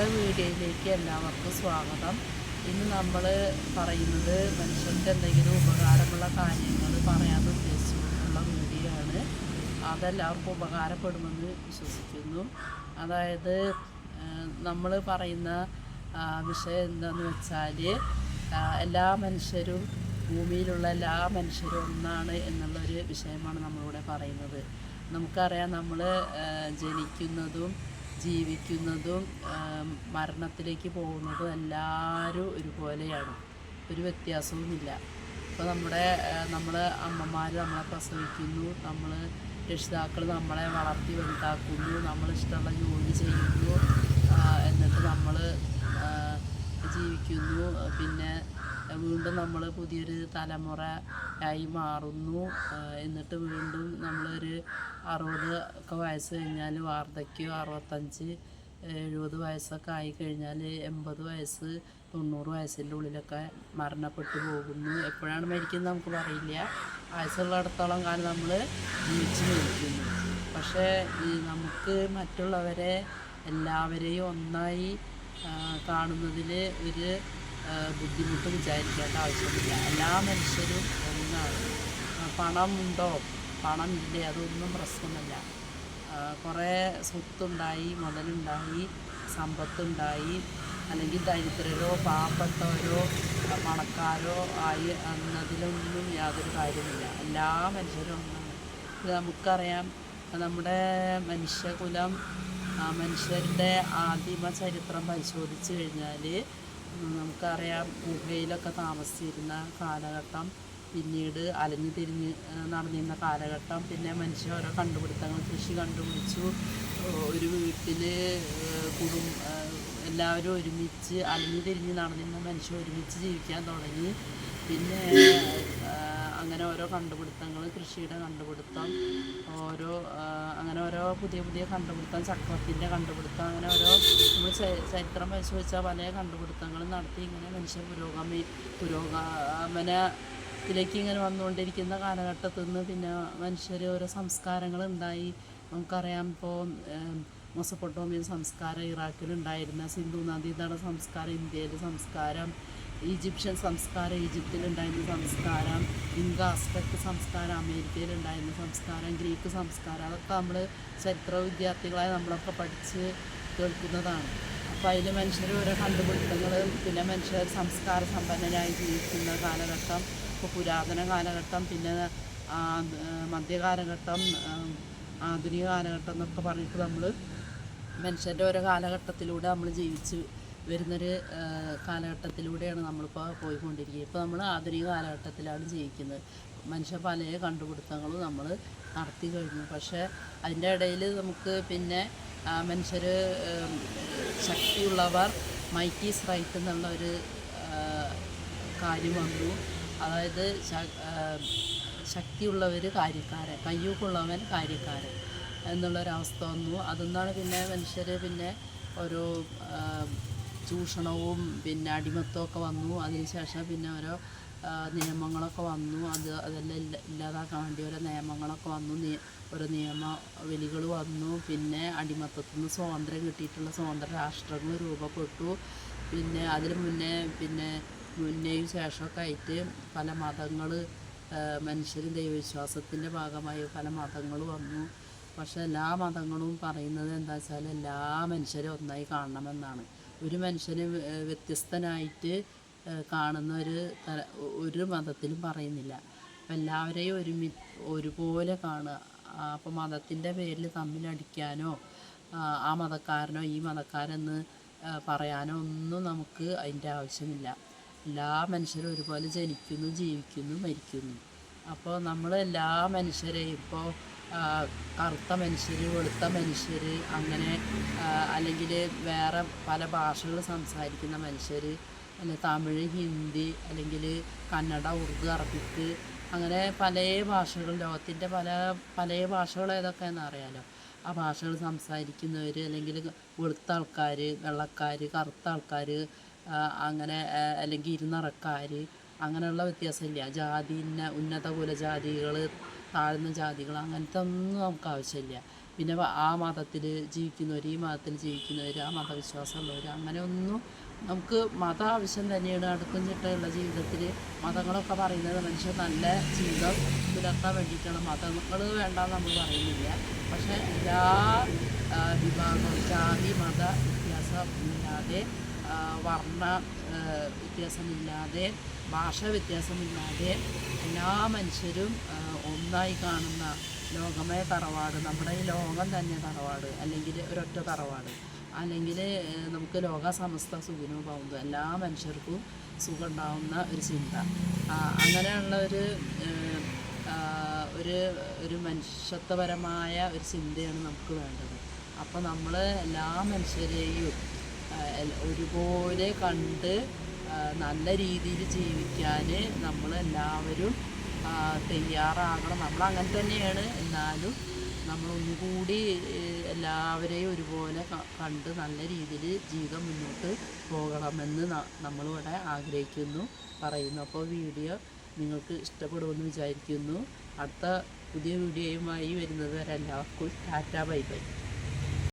നമ്മുടെ വീഡിയോയിലേക്ക് എല്ലാവർക്കും സ്വാഗതം. ഇന്ന് നമ്മൾ പറയുന്നത് മനുഷ്യർക്ക് എന്തെങ്കിലും ഉപകാരമുള്ള കാര്യങ്ങൾ പറയാൻ ഉദ്ദേശിച്ചുകൊണ്ടുള്ള വീഡിയോ ആണ്. അതെല്ലാവർക്കും ഉപകാരപ്പെടുമെന്ന് വിശ്വസിക്കുന്നു. അതായത് നമ്മൾ പറയുന്ന വിഷയം എന്താണെന്ന് വെച്ചാൽ എല്ലാ മനുഷ്യരും ഭൂമിയിലുള്ള എല്ലാ മനുഷ്യരും ഒന്നാണ് എന്നുള്ളൊരു വിഷയമാണ് നമ്മളിവിടെ പറയുന്നത്. നമുക്കറിയാം നമ്മൾ ജനിക്കുന്നതും ജീവിക്കുന്നതും മരണത്തിലേക്ക് പോകുന്നതും എല്ലാവരും ഒരുപോലെയാണ്. ഒരു വ്യത്യാസവുമില്ല. ഇപ്പോൾ നമ്മുടെ നമ്മൾ അമ്മമാർ നമ്മളെ പ്രസവിക്കുന്നു നമ്മൾ രക്ഷിതാക്കൾ നമ്മളെ വളർത്തി വലുതാക്കുന്നു നമ്മൾ ഇഷ്ടമുള്ള ജോലി ചെയ്യുന്നു എന്നിട്ട് നമ്മൾ ജീവിക്കുന്നു. പിന്നെ വീണ്ടും നമ്മൾ പുതിയൊരു തലമുറ ആയി മാറുന്നു. എന്നിട്ട് വീണ്ടും നമ്മളൊരു അറുപത് ഒക്കെ വയസ്സ് കഴിഞ്ഞാൽ വാർദ്ധക്യം അറുപത്തഞ്ച് എഴുപത് വയസ്സൊക്കെ ആയി കഴിഞ്ഞാൽ എൺപത് വയസ്സ് തൊണ്ണൂറ് വയസ്സിന്റെ ഉള്ളിലൊക്കെ മരണപ്പെട്ടു പോകുന്നു. എപ്പോഴാണ് മരിക്കുന്നത് നമുക്ക് പറയില്ല. വയസ്സുള്ളിടത്തോളം കാലം നമ്മൾ ജീവിച്ച് മരിക്കുന്നു പക്ഷേ നമുക്ക് മറ്റുള്ളവരെ എല്ലാവരെയും ഒന്നായി കാണുന്നതിൽ ഒരു ബുദ്ധിമുട്ട് വിചാരിക്കേണ്ട ആവശ്യമില്ല എല്ലാ മനുഷ്യരും ഒന്നാണ്. ആ, പണമുണ്ടോ? പണമില്ലേ? അതൊന്നും പ്രശ്നമല്ല കുറേ സ്വത്തുണ്ടായി മുതലുണ്ടായി സമ്പത്തുണ്ടായി അല്ലെങ്കിൽ ദരിദ്രരോ പാവപ്പെട്ടവരോ പണക്കാരോ ആയി എന്നതിലൊന്നും യാതൊരു കാര്യമില്ല എല്ലാ മനുഷ്യരും ഒന്നാണ്. ഇത് നമുക്കറിയാം. നമ്മുടെ മനുഷ്യകുലം മനുഷ്യരുടെ ആദിമ ചരിത്രം പരിശോധിച്ച് കഴിഞ്ഞാൽ നമുക്കറിയാം ഗുഹയിലൊക്കെ താമസിച്ചിരുന്ന കാലഘട്ടം പിന്നീട് അലഞ്ഞു തിരിഞ്ഞ് നടന്നിരുന്ന കാലഘട്ടം പിന്നെ മനുഷ്യ ഓരോ കണ്ടുപിടുത്തങ്ങൾ കൃഷി കണ്ടുപിടിച്ചു. ഒരു വീട്ടിൽ കുടും എല്ലാവരും ഒരുമിച്ച് അലഞ്ഞു തിരിഞ്ഞ് നടന്നിരുന്ന മനുഷ്യർ ഒരുമിച്ച് ജീവിക്കാൻ തുടങ്ങി. പിന്നെ അങ്ങനെ ഓരോ കണ്ടുപിടുത്തങ്ങൾ കൃഷിയുടെ കണ്ടുപിടുത്തം ഓരോ അങ്ങനെ ഓരോ പുതിയ പുതിയ കണ്ടുപിടുത്തം ചക്രത്തിന്റെ കണ്ടുപിടുത്തം അങ്ങനെ ഓരോ നമ്മൾ ചരിത്രം പരിശോധിച്ചാൽ പല കണ്ടുപിടുത്തങ്ങളും നടത്തി ഇങ്ങനെ മനുഷ്യ പുരോഗമി പുരോഗമനത്തിലേക്ക് ഇങ്ങനെ വന്നുകൊണ്ടിരിക്കുന്ന കാലഘട്ടത്തിൽ നിന്ന് പിന്നെ മനുഷ്യർ ഓരോ സംസ്കാരങ്ങൾ ഉണ്ടായി. നമുക്കറിയാം ഇപ്പോൾ മൊസപ്പൊട്ടോമിയൻ സംസ്കാരം ഇറാഖിലുണ്ടായിരുന്ന സിന്ധു നദീതട സംസ്കാരം ഇന്ത്യയിലെ സംസ്കാരം ഈജിപ്ഷ്യൻ സംസ്കാരം ഈജിപ്തിലുണ്ടായിരുന്ന സംസ്കാരം ഇൻക അസ്പെക്ട് സംസ്കാരം അമേരിക്കയിലുണ്ടായിരുന്ന സംസ്കാരം ഗ്രീക്ക് സംസ്കാരം അതൊക്കെ നമ്മൾ ചരിത്ര വിദ്യാർത്ഥികളായ നമ്മളൊക്കെ പഠിച്ച് കേൾക്കുന്നതാണ്. അപ്പോൾ അതിൽ മനുഷ്യർ ഓരോ കണ്ടുപിടുത്തങ്ങൾ പിന്നെ മനുഷ്യർ സംസ്കാര സമ്പന്നരായി ജീവിക്കുന്ന കാലഘട്ടം ഇപ്പോൾ പുരാതന കാലഘട്ടം പിന്നെ മധ്യകാലഘട്ടം ആധുനിക കാലഘട്ടം എന്നൊക്കെ പറഞ്ഞിട്ട് നമ്മൾ മനുഷ്യന്റെ ഓരോ കാലഘട്ടത്തിലൂടെ നമ്മൾ ജീവിച്ച് വരുന്നൊരു കാലഘട്ടത്തിലൂടെയാണ് നമ്മളിപ്പോൾ പോയിക്കൊണ്ടിരിക്കുന്നത്. ഇപ്പോൾ നമ്മൾ ആധുനിക കാലഘട്ടത്തിലാണ് ജീവിക്കുന്നത്. മനുഷ്യ പല കണ്ടുപിടുത്തങ്ങളും നമ്മൾ നടത്തി കഴിഞ്ഞു. പക്ഷേ അതിന്റെ ഇടയിൽ നമുക്ക് പിന്നെ മനുഷ്യർ ശക്തിയുള്ളവർ മൈറ്റീസ് റൈറ്റ് എന്നുള്ള ഒരു കാര്യം വന്നു. അതായത് ശക്തിയുള്ളവർ കാര്യക്കാരൻ കയ്യൂക്കുള്ളവൻ കാര്യക്കാരൻ എന്നുള്ളൊരവസ്ഥ വന്നു. അതെന്നാണ് പിന്നെ മനുഷ്യർ പിന്നെ ആ, ചൂഷണവും പിന്നെ അടിമത്തവും ഒക്കെ വന്നു അതിനുശേഷം പിന്നെ ഓരോ നിയമങ്ങളൊക്കെ വന്നു. അത് അതെല്ലാം ഇല്ല ഇല്ലാതാക്കാൻ വേണ്ടി ഓരോ നിയമങ്ങളൊക്കെ വന്നു. ഓരോ നിയമ വിലികൾ വന്നു. പിന്നെ അടിമത്തത്തിൽ നിന്ന് സ്വാതന്ത്ര്യം കിട്ടിയിട്ടുള്ള സ്വതന്ത്ര രാഷ്ട്രങ്ങൾ രൂപപ്പെട്ടു. പിന്നെ അതിന് മുന്നേ പിന്നെ മുന്നേയും ശേഷമൊക്കെ ആയിട്ട് പല മതങ്ങൾ മനുഷ്യരും ദൈവവിശ്വാസത്തിന്റെ ഭാഗമായി പല മതങ്ങൾ വന്നു. പക്ഷേ എല്ലാ മതങ്ങളും പറയുന്നത് എന്താ വെച്ചാൽ എല്ലാ മനുഷ്യരും ഒന്നായി കാണണമെന്നാണ്. ഒരു മനുഷ്യനെ വ്യ- വ്യത്യസ്തനായിട്ട് കാണുന്ന ഒരു തല ഒരു മതത്തിലും പറയുന്നില്ല. അപ്പം എല്ലാവരെയും ഒരുമി ഒരുപോലെ കാണുക. അപ്പോൾ മതത്തിന്റെ പേരിൽ തമ്മിലടിക്കാനോ ആ, മതക്കാരനോ ഈ മതക്കാരെന്ന് പറയാനോ ഒന്നും നമുക്ക് അതിന്റെ ആവശ്യമില്ല. എല്ലാ മനുഷ്യരും ഒരുപോലെ ജനിക്കുന്നു ജീവിക്കുന്നു മരിക്കുന്നു. അപ്പോൾ നമ്മൾ എല്ലാ മനുഷ്യരെയും ഇപ്പോൾ കറുത്ത മനുഷ്യർ വെളുത്ത മനുഷ്യർ അങ്ങനെ അല്ലെങ്കിൽ വേറെ പല ഭാഷകൾ സംസാരിക്കുന്ന മനുഷ്യർ അല്ലെ തമിഴ് ഹിന്ദി അല്ലെങ്കിൽ കന്നഡ ഉറുദു അറബിക്ക് അങ്ങനെ പല ഭാഷകൾ ലോകത്തിന്റെ പല പല ഭാഷകൾ ഏതൊക്കെയെന്ന് അറിയാലോ. ആ ഭാഷകൾ സംസാരിക്കുന്നവർ അല്ലെങ്കിൽ വെളുത്ത ആൾക്കാർ വെള്ളക്കാർ കറുത്ത ആൾക്കാർ അങ്ങനെ അല്ലെങ്കിൽ ഇരുനിറക്കാർ അങ്ങനെയുള്ള വ്യത്യാസമില്ല. ജാതി ഇന്ന ഉന്നത കുലജാതികൾ താഴ്ന്ന ജാതികൾ അങ്ങനത്തെ ഒന്നും നമുക്ക് ആവശ്യമില്ല. പിന്നെ ആ മതത്തിൽ ജീവിക്കുന്നവർ ഈ മതത്തിൽ ജീവിക്കുന്നവർ ആ മതവിശ്വാസമുള്ളവർ അങ്ങനെ ഒന്നും നമുക്ക് മത ആവശ്യം തന്നെയാണ്. അടുക്കും ചിട്ടയുള്ള ജീവിതത്തിൽ മതങ്ങളൊക്കെ പറയുന്നത് മനുഷ്യർ നല്ല ജീവിതം പുലർത്താൻ വേണ്ടിയിട്ടാണ്. മതങ്ങൾ വേണ്ട നമ്മൾ പറയുന്നില്ല. പക്ഷേ എല്ലാ വിഭാഗം ജാതി മത വ്യത്യാസമില്ലാതെ ആ, വർണ വ്യത്യാസമില്ലാതെ ഭാഷ വ്യത്യാസമില്ലാതെ എല്ലാ മനുഷ്യരും ഒന്നായി കാണുന്ന ലോകമേ തറവാട് നമ്മുടെ ഈ ലോകം തന്നെ തറവാട് അല്ലെങ്കിൽ ഒരൊറ്റ തറവാട് അല്ലെങ്കിൽ നമുക്ക് ലോക സമസ്ത സുഖിനോ പോകുന്നത് എല്ലാ മനുഷ്യർക്കും സുഖം ഉണ്ടാവുന്ന ഒരു ചിന്ത. അങ്ങനെയുള്ള ഒരു ഒരു ഒരു മനുഷ്യത്വപരമായ ഒരു ചിന്തയാണ് നമുക്ക് വേണ്ടത്. അപ്പോൾ നമ്മൾ എല്ലാ മനുഷ്യരെയും ഒരുപോലെ കണ്ട് നല്ല രീതിയിൽ ജീവിക്കാൻ നമ്മളെല്ലാവരും തയ്യാറാകണം. നമ്മൾ അങ്ങനെ തന്നെയാണ്. എന്നാലും നമ്മൾ ഒന്നുകൂടി എല്ലാവരെയും ഒരുപോലെ കണ്ട് നല്ല രീതിയിൽ ജീവിതം മുന്നോട്ട് പോകണമെന്ന് നമ്മളിവിടെ ആഗ്രഹിക്കുന്നു പറയുന്നു. അപ്പോൾ വീഡിയോ നിങ്ങൾക്ക് ഇഷ്ടപ്പെടുമെന്ന് വിചാരിക്കുന്നു. അടുത്ത പുതിയ വീഡിയോയുമായി വരുന്നത് വരെ എല്ലാവർക്കും ടാറ്റ ബൈ ബൈ.